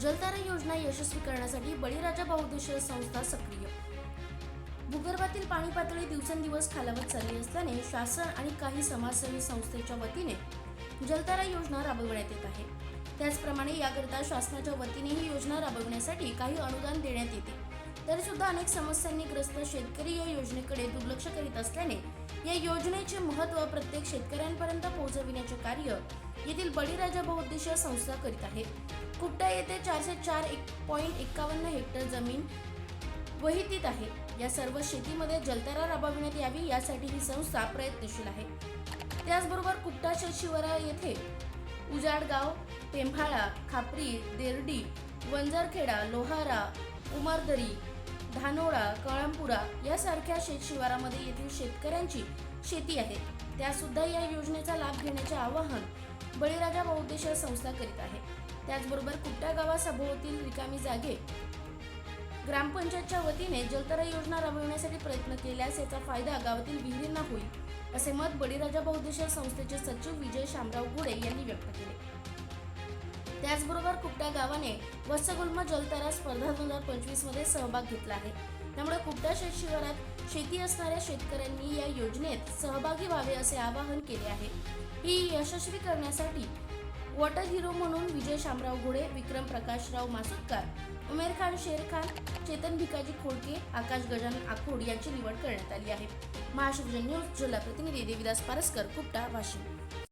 जलतारा योजना यशस्वी करण्यासाठी बळीराजा बहुउद्देशीय संस्था सक्रिय. भूगर्भातील पाणी पातळी दिवसेंदिवस खालावत चालली असल्याने शासन आणि काही समाजसेवी संस्थेच्या वतीने जलतारा योजना राबविण्यात येत आहे. त्याचप्रमाणे याकरिता शासनाच्या वतीने ही योजना राबविण्यासाठी काही अनुदान देण्यात येते. तरी सुद्धा अनेक समस्यांनी ग्रस्त शेतकरी या योजनेकडे दुर्लक्ष करीत असल्याने या योजनेचे महत्त्व प्रत्येक शेतकऱ्यांपर्यंत पोहोचविण्याचे कार्य येथील बळीराजा बहुउद्देशीय संस्था करीत आहे. कुट्टा येथे चारशे चार एक पॉईंट एकावन्न हेक्टर जमीन वहितीत आहे. या सर्व शेतीमध्ये जलतारा राबविण्यात यावी यासाठी ही संस्था प्रयत्नशील आहे. त्याचबरोबर कुट्टा शिवरा येथे उजाडगाव टेंभाळा खापरी देरडी वंजारखेडा लोहारा उमरदरी धानोळा कळमपुरा यासारख्या शेतशिवारामध्ये येथील शेतकऱ्यांची शेती आहे. त्यासुद्धा या योजनेचा लाभ घेण्याचे आवाहन बळीराजा बहुउद्देशीय संस्था करीत आहे. त्याचबरोबर कुट्टा गावासभोवतील रिकामी जागे ग्रामपंचायतच्या वतीने जलतरा योजना राबविण्यासाठी प्रयत्न केल्यास याचा फायदा गावातील विहिरींना होईल असे मत बळीराजा बहुउद्देशीय संस्थेचे सचिव विजय शामराव गुडे यांनी व्यक्त केले. त्याचबरोबर कुपटा गावाने वत्सगुल्म जलतारा स्पर्धा दोन हजार पंचवीसमध्ये सहभाग घेतला आहे. त्यामुळे कुपटा शेत शिवारात शेती असणाऱ्या शेतकऱ्यांनी या योजनेत सहभागी व्हावे असे आवाहन केले आहे. ही यशस्वी करण्यासाठी वॉटर हिरो म्हणून विजय शामराव घोडे विक्रम प्रकाशराव मासुतकार उमेर खान शेर खान चेतन भिकाजी खोडके आकाश गजान आखोड यांची निवड करण्यात आली आहे. महाशिवजन न्यूज जिल्हा प्रतिनिधी देविदास पारस्कर कुपटा वाशिम.